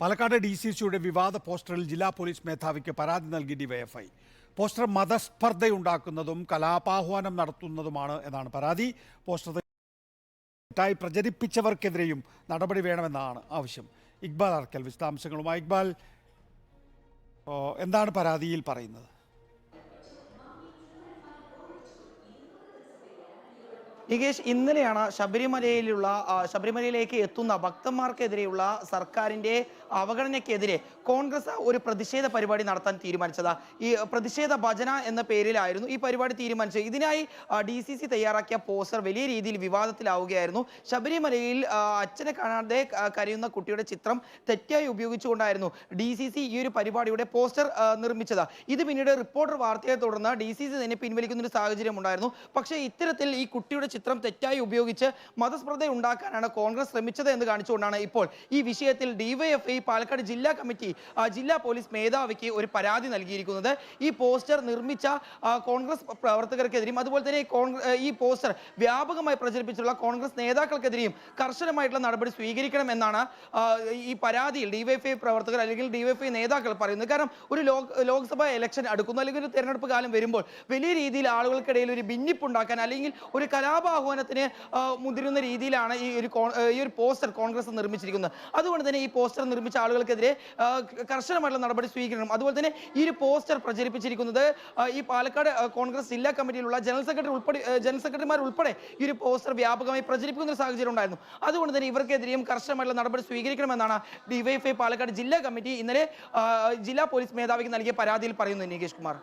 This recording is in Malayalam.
പാലക്കാട് ഡി സി സിയുടെ വിവാദ പോസ്റ്ററിൽ ജില്ലാ പോലീസ് മേധാവിക്ക് പരാതി നൽകി ഡിവൈഎഫ്ഐ പോസ്റ്റർ മതസ്പർദ്ധയുണ്ടാക്കുന്നതും കലാപാഹ്വാനം നടത്തുന്നതുമാണ് എന്നാണ് പരാതി. പോസ്റ്റർ തെറ്റായി പ്രചരിപ്പിച്ചവർക്കെതിരെയും നടപടി വേണമെന്നാണ് ആവശ്യം. ഇക്ബാൽ അർക്കൽ വിശദാംശങ്ങളുമായി. ഇക്ബാൽ എന്താണ് പരാതിയിൽ പറയുന്നത്? നികേഷ് ഇന്നലെയാണ് ശബരിമലയിലുള്ള ശബരിമലയിലേക്ക് എത്തുന്ന ഭക്തന്മാർക്കെതിരെയുള്ള സർക്കാരിന്റെ അവഗണനയ്ക്കെതിരെ കോൺഗ്രസ് ഒരു പ്രതിഷേധ പരിപാടി നടത്താൻ തീരുമാനിച്ചത്. ഈ പ്രതിഷേധ ഭജന എന്ന പേരിലായിരുന്നു ഈ പരിപാടി തീരുമാനിച്ചത്. ഇതിനായി ഡി തയ്യാറാക്കിയ പോസ്റ്റർ വലിയ രീതിയിൽ വിവാദത്തിലാവുകയായിരുന്നു. ശബരിമലയിൽ അച്ഛനെ കാണാതെ കരയുന്ന കുട്ടിയുടെ ചിത്രം തെറ്റായി ഉപയോഗിച്ചുകൊണ്ടായിരുന്നു ഡി സി സി ഈ ഒരു പരിപാടിയുടെ പോസ്റ്റർ നിർമ്മിച്ചത്. ഇത് പിന്നീട് റിപ്പോർട്ടർ വാർത്തയെ തുടർന്ന് ഡി സി സി തന്നെ പിൻവലിക്കുന്ന ഒരു സാഹചര്യം ഉണ്ടായിരുന്നു. പക്ഷേ ഇത്തരത്തിൽ ഈ കുട്ടിയുടെ ചിത്രം തെറ്റായി ഉപയോഗിച്ച് മതസ്പർദ്ധ ഉണ്ടാക്കാനാണ് കോൺഗ്രസ് ശ്രമിച്ചത് എന്ന് കാണിച്ചുകൊണ്ടാണ് ഇപ്പോൾ ഈ വിഷയത്തിൽ ഡിവൈഎഫ്ഐ പാലക്കാട് ജില്ലാ കമ്മിറ്റി ജില്ലാ പോലീസ് മേധാവിക്ക് ഒരു പരാതി നൽകിയിരിക്കുന്നത്. ഈ പോസ്റ്റർ നിർമ്മിച്ച കോൺഗ്രസ് പ്രവർത്തകർക്കെതിരെയും അതുപോലെ തന്നെ ഈ പോസ്റ്റർ വ്യാപകമായി പ്രചരിപ്പിച്ചുള്ള കോൺഗ്രസ് നേതാക്കൾക്കെതിരെയും കർശനമായിട്ടുള്ള നടപടി സ്വീകരിക്കണം എന്നാണ് ഈ പരാതിയിൽ ഡിവൈഎഫ്ഐ പ്രവർത്തകർ അല്ലെങ്കിൽ ഡിവൈഎഫ്ഐ നേതാക്കൾ പറയുന്നത്. കാരണം ഒരു ലോക് ലോക്സഭാ ഇലക്ഷൻ അടുക്കുന്നു അല്ലെങ്കിൽ ഒരു തെരഞ്ഞെടുപ്പ് കാലം വരുമ്പോൾ വലിയ രീതിയിൽ ആളുകൾക്കിടയിൽ ഒരു ഭിന്നിപ്പുണ്ടാക്കാൻ അല്ലെങ്കിൽ ഒരു കലാപാഹ്വാനത്തിന് ആ, മുതിരുന്ന രീതിയിലാണ് ഈ ഒരു ഈ ഒരു പോസ്റ്റർ കോൺഗ്രസ് നിർമ്മിച്ചിരിക്കുന്നത്. അതുകൊണ്ട് തന്നെ ഈ പോസ്റ്റർ നിർമ്മിച്ച ആളുകൾക്കെതിരെ കർശനമായിട്ടുള്ള നടപടി സ്വീകരിക്കണം. അതുപോലെ തന്നെ ഈ ഒരു പോസ്റ്റർ പ്രചരിപ്പിച്ചിരിക്കുന്നത് ഈ പാലക്കാട് കോൺഗ്രസ് ജില്ലാ കമ്മിറ്റിയിലുള്ള ജനറൽ സെക്രട്ടറി ഉൾപ്പെടെ ജനറൽ സെക്രട്ടറിമാർ ഉൾപ്പെടെ ഈ ഒരു പോസ്റ്റർ വ്യാപകമായി പ്രചരിപ്പിക്കുന്ന ഒരു സാഹചര്യം ഉണ്ടായിരുന്നു. അതുകൊണ്ട് തന്നെ ഇവർക്കെതിരെയും കർശനമായിട്ടുള്ള നടപടി സ്വീകരിക്കണമെന്നാണ് ഡിവൈഎഫ്ഐ പാലക്കാട് ജില്ലാ കമ്മിറ്റി ഇന്നലെ ജില്ലാ പോലീസ് മേധാവിക്ക് നൽകിയ പരാതിയിൽ പറയുന്നത് നികേഷ് കുമാർ.